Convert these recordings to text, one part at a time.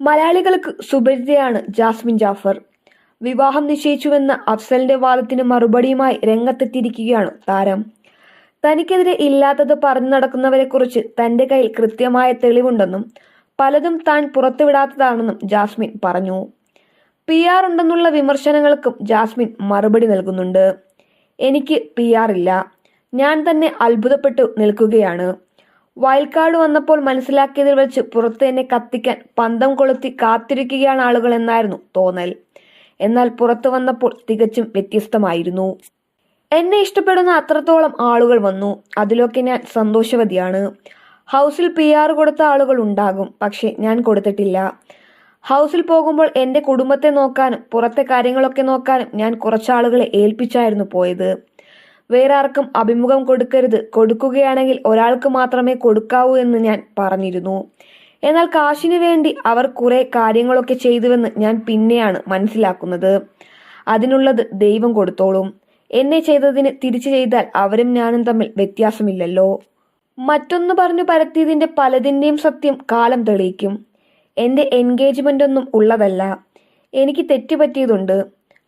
മലയാളികൾക്ക് സുപരിചിതയാണ് ജാസ്മിൻ ജാഫർ. വിവാഹം നിശ്ചയിച്ചുവെന്ന അഫ്സലിന്റെ വാദത്തിന് മറുപടിയുമായി രംഗത്തെത്തിയിരിക്കുകയാണ് താരം. തനിക്കെതിരെ ഇല്ലാത്തത് പറഞ്ഞു നടക്കുന്നവരെക്കുറിച്ച് തന്റെ കയ്യിൽ കൃത്യമായ തെളിവുണ്ടെന്നും പലതും താൻ പുറത്തുവിടാത്തതാണെന്നും ജാസ്മിൻ പറഞ്ഞു. പി ആർ ഉണ്ടെന്നുള്ള വിമർശനങ്ങൾക്കും ജാസ്മിൻ മറുപടി നൽകുന്നുണ്ട്. എനിക്ക് പി ആർ ഇല്ല. ഞാൻ തന്നെ അത്ഭുതപ്പെട്ടു നിൽക്കുകയാണ്. വയൽക്കാട് വന്നപ്പോൾ മനസ്സിലാക്കിയതിൽ വെച്ച് പുറത്ത് തന്നെ കത്തിക്കാൻ പന്തം കൊളുത്തി കാത്തിരിക്കുകയാണ് ആളുകൾ എന്നായിരുന്നു തോന്നൽ. എന്നാൽ പുറത്തു വന്നപ്പോൾ തികച്ചും വ്യത്യസ്തമായിരുന്നു. എന്നെ ഇഷ്ടപ്പെടുന്ന അത്രത്തോളം ആളുകൾ വന്നു. അതിലൊക്കെ ഞാൻ സന്തോഷവതിയാണ്. ഹൗസിൽ പി ആർ കൊടുത്ത ആളുകൾ ഉണ്ടാകും പക്ഷെ ഞാൻ കൊടുത്തിട്ടില്ല. ഹൗസിൽ പോകുമ്പോൾ എന്റെ കുടുംബത്തെ നോക്കാനും പുറത്തെ കാര്യങ്ങളൊക്കെ നോക്കാനും ഞാൻ കുറച്ചാളുകളെ ഏൽപ്പിച്ചായിരുന്നു പോയത്. വേറെ ആർക്കും അഭിമുഖം കൊടുക്കരുത്. കൊടുക്കുകയാണെങ്കിൽ ഒരാൾക്ക് മാത്രമേ കൊടുക്കാവൂ എന്ന് ഞാൻ പറഞ്ഞിരുന്നു. എന്നാൽ കാശിനു വേണ്ടി അവർ കുറെ കാര്യങ്ങളൊക്കെ ചെയ്തുവെന്ന് ഞാൻ പിന്നെയാണ് മനസ്സിലാക്കുന്നത്. അതിനുള്ളത് ദൈവം കൊടുത്തോളും. എന്നെ ചെയ്തതിന് തിരിച്ചു ചെയ്താൽ അവരും ഞാനും തമ്മിൽ വ്യത്യാസമില്ലല്ലോ. മറ്റൊന്ന് പറഞ്ഞു പരത്തിയതിന്റെ പലതിന്റെയും സത്യം കാലം തെളിയിക്കും. എന്റെ എൻഗേജ്മെന്റ് ഒന്നും ഉള്ളതല്ല. എനിക്ക് തെറ്റുപറ്റിയതുണ്ട്.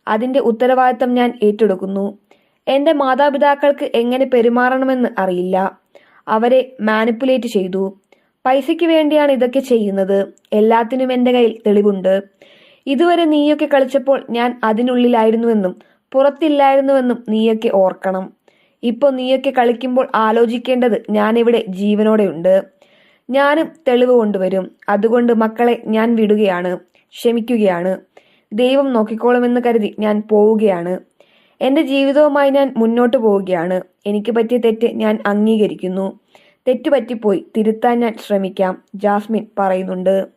അതിന്റെ ഉത്തരവാദിത്തം ഞാൻ ഏറ്റെടുക്കുന്നു. എന്റെ മാതാപിതാക്കൾക്ക് എങ്ങനെ പെരുമാറണമെന്ന് അറിയില്ല. അവരെ മാനിപ്പുലേറ്റ് ചെയ്തു. പൈസയ്ക്ക് വേണ്ടിയാണ് ഇതൊക്കെ ചെയ്യുന്നത്. എല്ലാത്തിനും എന്റെ കയ്യിൽ തെളിവുണ്ട്. ഇതുവരെ നീയൊക്കെ കളിച്ചപ്പോൾ ഞാൻ അതിനുള്ളിലായിരുന്നുവെന്നും പുറത്തില്ലായിരുന്നുവെന്നും നീയൊക്കെ ഓർക്കണം. ഇപ്പോൾ നീയൊക്കെ കളിക്കുമ്പോൾ ആലോചിക്കേണ്ടത് ഞാനിവിടെ ജീവനോടെയുണ്ട്. ഞാനും തെളിവ് കൊണ്ടുവരും. അതുകൊണ്ട് മക്കളെ ഞാൻ വിടുകയാണ്. ക്ഷമിക്കുകയാണ്. ദൈവം നോക്കിക്കോളുമെന്ന് കരുതി ഞാൻ പോവുകയാണ്. എന്റെ ജീവിതവുമായി ഞാൻ മുന്നോട്ട് പോവുകയാണ്. എനിക്ക് പറ്റിയ തെറ്റ് ഞാൻ അംഗീകരിക്കുന്നു. തെറ്റുപറ്റിപ്പോയി തിരുത്താൻ ഞാൻ ശ്രമിക്കാം. ജാസ്മിൻ പറയുന്നുണ്ട്.